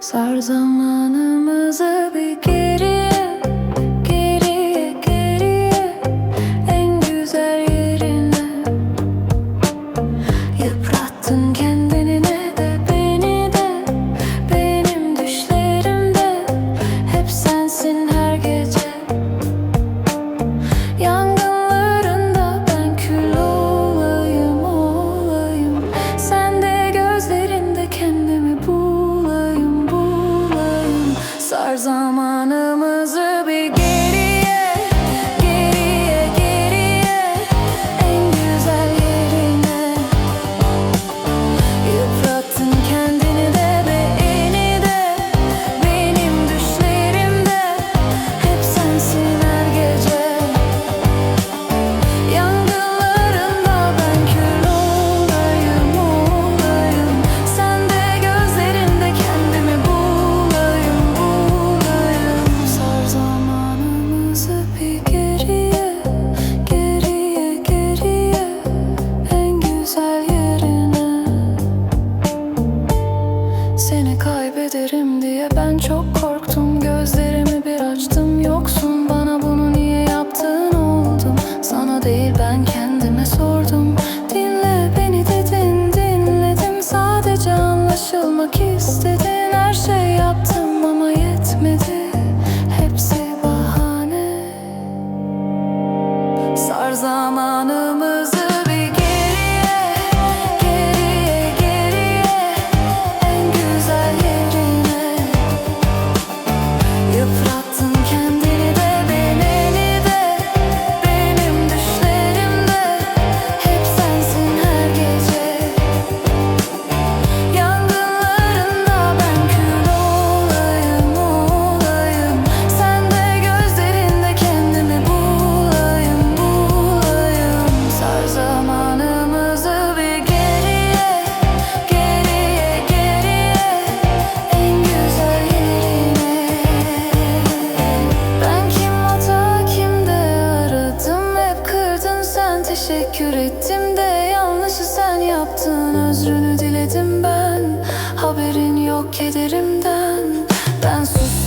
Sar zamanımızı zaman çok korktum Gözlerimi bir açtım. Yoksun Bana bunu niye yaptın oldum Sana değil ben kendime sordum. Dinle beni dedin dinledim. Sadece anlaşılmak istedin. Her şey yap Teşekkür ettim de yanlışı sen yaptın. Özrünü diledim ben. Haberin yok kederimden. Ben sus.